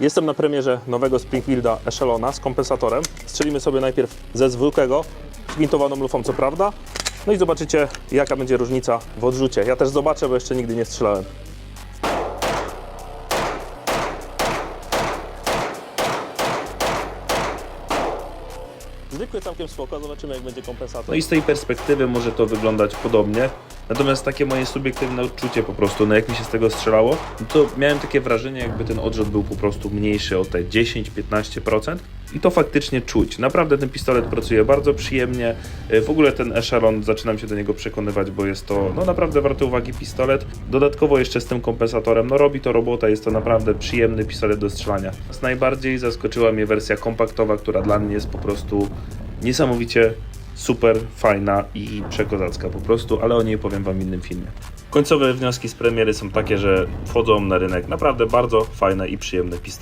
Jestem na premierze nowego Springfielda Echelona z kompensatorem. Strzelimy sobie najpierw ze zwykłego, gwintowaną lufą co prawda. No i zobaczycie jaka będzie różnica w odrzucie. Ja też zobaczę, bo jeszcze nigdy nie strzelałem. Zwykły całkiem spoko, zobaczymy jak będzie kompensator. No i z tej perspektywy może to wyglądać podobnie. Natomiast takie moje subiektywne odczucie po prostu, no jak mi się z tego strzelało, no to miałem takie wrażenie, jakby ten odrzut był po prostu mniejszy o te 10-15%. I to faktycznie czuć. Naprawdę ten pistolet pracuje bardzo przyjemnie. Y, W ogóle ten Echelon, zaczynam się do niego przekonywać, bo jest to no naprawdę warty uwagi pistolet. Dodatkowo jeszcze z tym kompensatorem, no robi to robota, jest to naprawdę przyjemny pistolet do strzelania. Najbardziej zaskoczyła mnie wersja kompaktowa, która dla mnie jest po prostu niesamowicie super fajna i przekozacka po prostu, ale o niej powiem Wam w innym filmie. Końcowe wnioski z premiery są takie, że wchodzą na rynek naprawdę bardzo fajne i przyjemne pistolety.